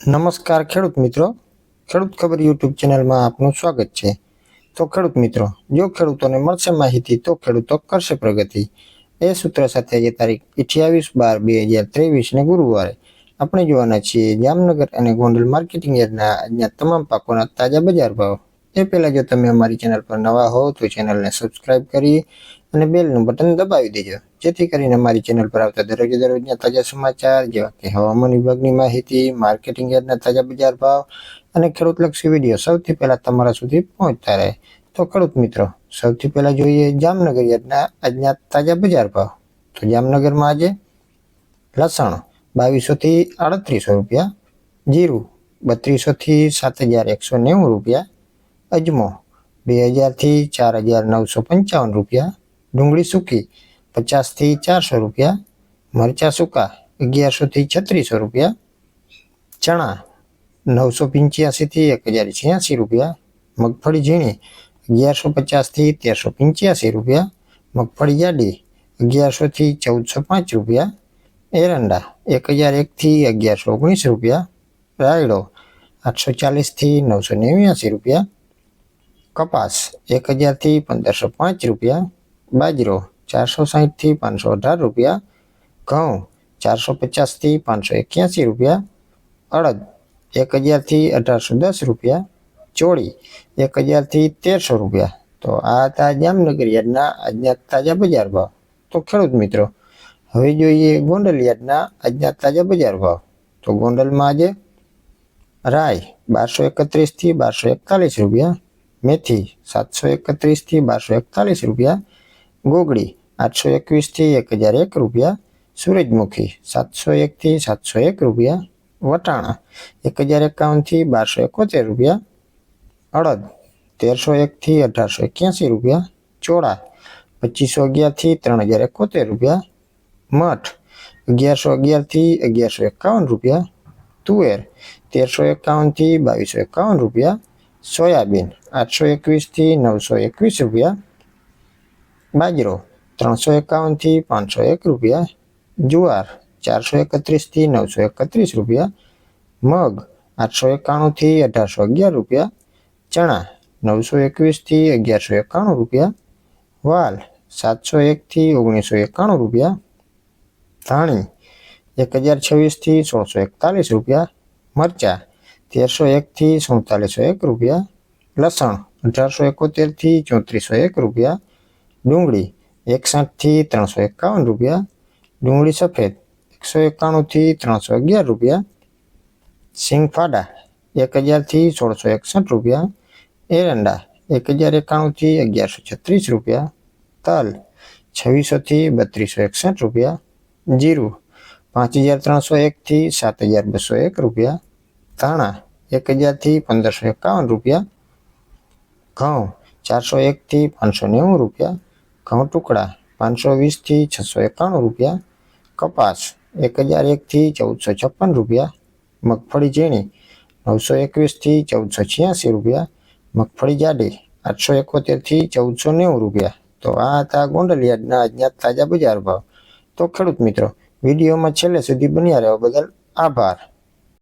નમસ્કાર ખેડૂત મિત્રો. ખેડૂત ખબર યુટ્યુબ ચેનલમાં આપનું સ્વાગત છે. તો ખેડૂત મિત્રો, જો ખેડૂતોને મળશે માહિતી, તો ખેડૂતો કરશે પ્રગતિ. એ સૂત્ર સાથે આજે તારીખ અઠ્યાવીસ બાર બે હજાર ત્રેવીસને ગુરુવારે આપણે જોવાના છીએ જામનગર અને ગોંડલ માર્કેટિંગ યાર્ડના આજના તમામ પાકોના તાજા બજાર ભાવ. એ પહેલાં જો તમે અમારી ચેનલ પર નવા હો તો ચેનલને સબસ્ક્રાઇબ કરી અને બેલનું બટન દબાવી દેજો. જેથી કરીને અમારી ચેનલ પર આવતા દરરોજ દરરોજના તાજા સમાચાર જેવા કે હવામાન વિભાગની માહિતી, માર્કેટિંગ યાર્ડના તાજા બજાર ભાવ અને ખેડૂતલક્ષી વીડિયો સૌથી પહેલાં તમારા સુધી પહોંચતા રહે. તો ખેડૂત મિત્રો, સૌથી પહેલાં જોઈએ જામનગર યાર્ડના આજના તાજા બજાર ભાવ. તો જામનગરમાં આજે લસણ બાવીસોથી આડત્રીસો રૂપિયા, જીરું બત્રીસોથી સાત હજાર એકસો નેવું રૂપિયા અજમો. બે હજારથી ચાર હજાર નવસો પંચાવન રૂપિયા. ડુંગળી સૂકી પચાસથી ચારસો રૂપિયા. મરચાં સૂકા અગિયારસોથી છત્રીસો રૂપિયા. ચણા નવસો પંચ્યાસીથી એક હજાર છ્યાસી રૂપિયા. મગફળી ઝીણી અગિયારસો પચાસથી તેરસો પંચ્યાસી રૂપિયા. મગફળી જાડી અગિયારસોથી ચૌદસો પાંચ રૂપિયા. એરંડા એક હજાર એકથી અગિયારસો ઓગણીસ રૂપિયા. રાયડો આઠસો ચાલીસથી નવસો નેવ્યાસી રૂપિયા. કપાસ એક હજારથી પંદરસો પાંચ રૂપિયા, બાજરો ચારસો સાહીઠથી પાંચસો અઢાર રૂપિયા, ઘઉં ચારસો પચાસથી પાંચસો એક્યાસી રૂપિયા, અડદ એક હજારથી અઢારસો દસ રૂપિયા, ચોળી એક હજારથી તેરસો રૂપિયા. તો આ હતા જામનગર યાર્ડના આજના તાજા બજાર ભાવ. તો ખેડૂત મિત્રો, હવે જોઈએ ગોંડલ યાર્ડના આજના તાજા બજાર ભાવ. તો ગોંડલમાં આજે રાય બારસો એકત્રીસથી બારસો એકતાલીસ રૂપિયા મેથી સાતસો એકત્રીસથી બારસો એકતાલીસ રૂપિયા ગોગડી આઠસો એકવીસથી એક હજાર એક રૂપિયા, સૂરજમુખી સાતસો એકથી સાતસો એક રૂપિયા, વટાણા એક હજાર એકાવનથી બારસો એકોતેર રૂપિયા, અડદ તેરસો એકથી અઢારસો એક્યાસી રૂપિયા, ચોળા પચીસો અગિયારથી ત્રણ હજાર એકોતેર રૂપિયા, મઠ અગિયારસો અગિયારથી અગિયારસો એકાવન રૂપિયા, તુવેર તેરસો એકાવનથી બાવીસો એકાવન રૂપિયા સોયાબીન. આઠસો એકવીસથી નવસો એકવીસ રૂપિયા. બાજરો ત્રણસો એકાવનથી પાંચસો એક રૂપિયા. જુવાર ચારસો એકત્રીસથી નવસો એકત્રીસ રૂપિયા. મગ આઠસો એકાણુંથી અઢારસો અગિયાર રૂપિયા. ચણા નવસો એકવીસથી અગિયારસો એકાણું રૂપિયા. વાલ સાતસો એકથી ઓગણીસો એકાણું રૂપિયા. ધાણી એક હજાર છવ્વીસથી સોળસો એકતાલીસ રૂપિયા. મરચાં તેરસો એકથી સુડતાલીસો એક રૂપિયા લસણ અઢારસો એકોતેરથી ચોત્રીસો એક રૂપિયા ડુંગળી એકસઠથી ત્રણસો એકાવન રૂપિયા ડુંગળી સફેદ એકસો એકાણુંથી ત્રણસો અગિયાર રૂપિયા સિંગફાડા એક હજારથી સોળસો એકસઠ રૂપિયા એરંડા એક હજાર એકાણુંથી અગિયારસો છત્રીસ રૂપિયા તલ છવ્વીસોથી બત્રીસો એકસઠ રૂપિયા જીરું પાંચ હજાર ત્રણસો એકથી સાત હજાર બસો એક રૂપિયા ધાણા એક હજારથી પંદરસો એકાવન રૂપિયા. ઘઉં ચારસો એકથી પાંચસો નેવું રૂપિયા. ઘઉં ટુકડા પાંચસો વીસથી છસો એકાણું રૂપિયા. કપાસ એક હજાર એકથી ચૌદસો છપ્પન રૂપિયા. મગફળી ઝીણી નવસો એકવીસથી ચૌદસો છ્યાસી રૂપિયા. મગફળી જાડી આઠસો એકોતેરથી ચૌદસો નેવું રૂપિયા. તો આ હતા ગોંડલિયાના આજના તાજા બજાર ભાવ. તો ખેડૂત મિત્રો, વિડીયોમાં છેલ્લે સુધી બન્યા રહેવા બદલ આભાર.